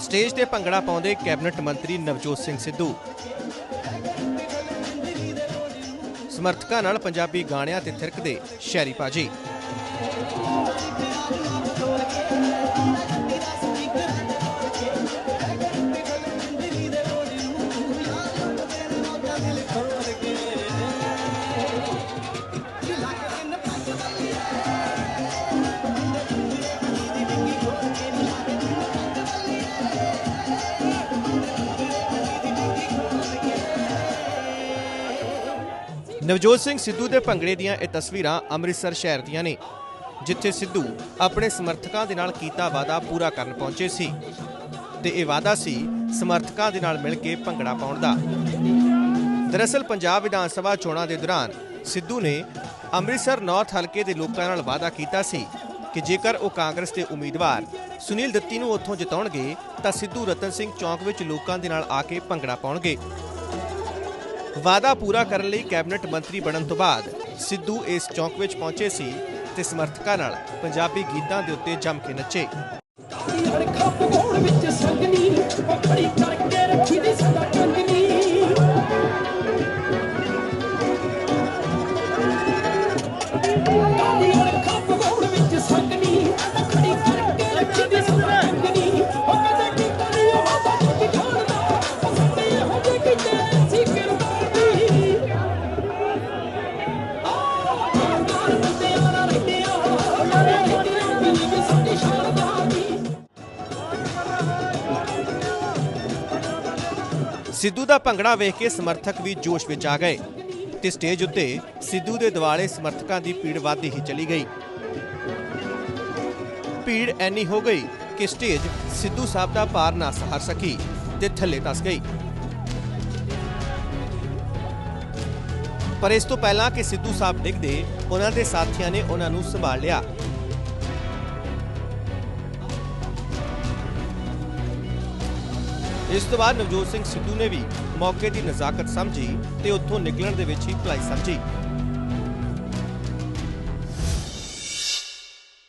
Stage ਤੇ ਭੰਗੜਾ ਪਾਉਂਦੇ cabinet ਮੰਤਰੀ ਨਵਜੋਤ ਸਿੰਘ ਸਿੱਧੂ। ਸਮਰਥਕਾਂ ਨਾਲ ਪੰਜਾਬੀ ਗਾਣਿਆਂ ਤੇ ਥਿਰਕਦੇ ਸ਼ਹਿਰੀ ਪਾਜੀ ਨਵਜੋਤ ਸਿੰਘ ਸਿੱਧੂ ਦੇ ਭੰਗੜੇ ਦੀਆਂ ਇਹ ਤਸਵੀਰਾਂ ਅੰਮ੍ਰਿਤਸਰ ਸ਼ਹਿਰ ਦੀਆਂ ਨੇ, ਜਿੱਥੇ ਸਿੱਧੂ ਆਪਣੇ ਸਮਰਥਕਾਂ ਦੇ ਨਾਲ ਕੀਤਾ ਵਾਅਦਾ ਪੂਰਾ ਕਰਨ ਪਹੁੰਚੇ ਸੀ ਤੇ ਇਹ ਵਾਅਦਾ ਸੀ ਸਮਰਥਕਾਂ ਦੇ ਨਾਲ ਮਿਲ ਕੇ ਭੰਗੜਾ ਪਾਉਣ ਦਾ। ਦਰਅਸਲ ਪੰਜਾਬ ਵਿਧਾਨ ਸਭਾ ਚੋਣਾਂ ਦੇ ਦੌਰਾਨ ਸਿੱਧੂ ਨੇ ਅੰਮ੍ਰਿਤਸਰ ਨਾਰਥ ਹਲਕੇ ਦੇ ਲੋਕਾਂ ਨਾਲ ਵਾਅਦਾ ਕੀਤਾ ਸੀ ਕਿ ਜੇਕਰ ਉਹ ਕਾਂਗਰਸ ਦੇ ਉਮੀਦਵਾਰ ਸੁਨੀਲ ਦੱਤੀ ਨੂੰ ਉੱਥੋਂ ਜਿਤਾਉਣਗੇ ਤਾਂ ਸਿੱਧੂ ਰਤਨ ਸਿੰਘ ਚੌਂਕ ਵਿੱਚ ਲੋਕਾਂ ਦੇ ਨਾਲ ਆ ਕੇ ਭੰਗੜਾ ਪਾਉਣਗੇ। ਵਾਅਦਾ ਪੂਰਾ ਕਰਨ ਲਈ ਕੈਬਨਿਟ ਮੰਤਰੀ ਬਣਨ ਤੋਂ ਬਾਅਦ ਸਿੱਧੂ ਇਸ ਚੌਂਕ ਵਿੱਚ ਪਹੁੰਚੇ ਸੀ ਤੇ ਸਮਰਥਕਾਂ ਨਾਲ ਪੰਜਾਬੀ ਗੀਤਾਂ ਦੇ ਉੱਤੇ ਜੰਮ ਕੇ ਨੱਚੇ। ਵਿੱਚ ਸੰਗਨੀ ਸਿੱਧੂ ਦਾ ਭੰਗੜਾ ਵੇਖ ਕੇ ਸਮਰਥਕ ਵੀ ਜੋਸ਼ ਵਿੱਚ ਆ ਗਏ ਤੇ ਸਟੇਜ ਉੱਤੇ ਸਿੱਧੂ ਦੇ ਦਿਵਾਲੇ ਸਮਰਥਕਾਂ ਦੀ ਭੀੜ ਵੱਧਦੀ ਹੀ ਚਲੀ ਗਈ। ਭੀੜ ਐਨੀ ਹੋ ਗਈ ਕਿ ਸਟੇਜ ਸਿੱਧੂ ਸਾਹਿਬ ਦਾ ਭਾਰ ਨਾ ਸਹਾਰ ਸਕੀ ਤੇ ਥੱਲੇ ਟਸ ਗਈ। ਪਰ ਇਸ ਤੋਂ ਪਹਿਲਾਂ ਕਿ ਸਿੱਧੂ ਸਾਹਿਬ ਡਿੱਗਦੇ, ਉਹਨਾਂ ਦੇ ਸਾਥੀਆਂ ਨੇ ਉਹਨਾਂ ਨੂੰ ਸੰਭਾਲ ਲਿਆ। ਇਸ ਤੋਂ ਬਾਅਦ ਨਵਜੋਤ ਸਿੰਘ ਸਿੱਧੂ ਨੇ ਵੀ ਮੌਕੇ ਦੀ ਨਜ਼ਾਕਤ ਸਮਝੀ ਤੇ ਉੱਥੋਂ ਨਿਕਲਣ ਦੇ ਵਿੱਚ ਹੀ ਭਲਾਈ ਸਮਝੀ।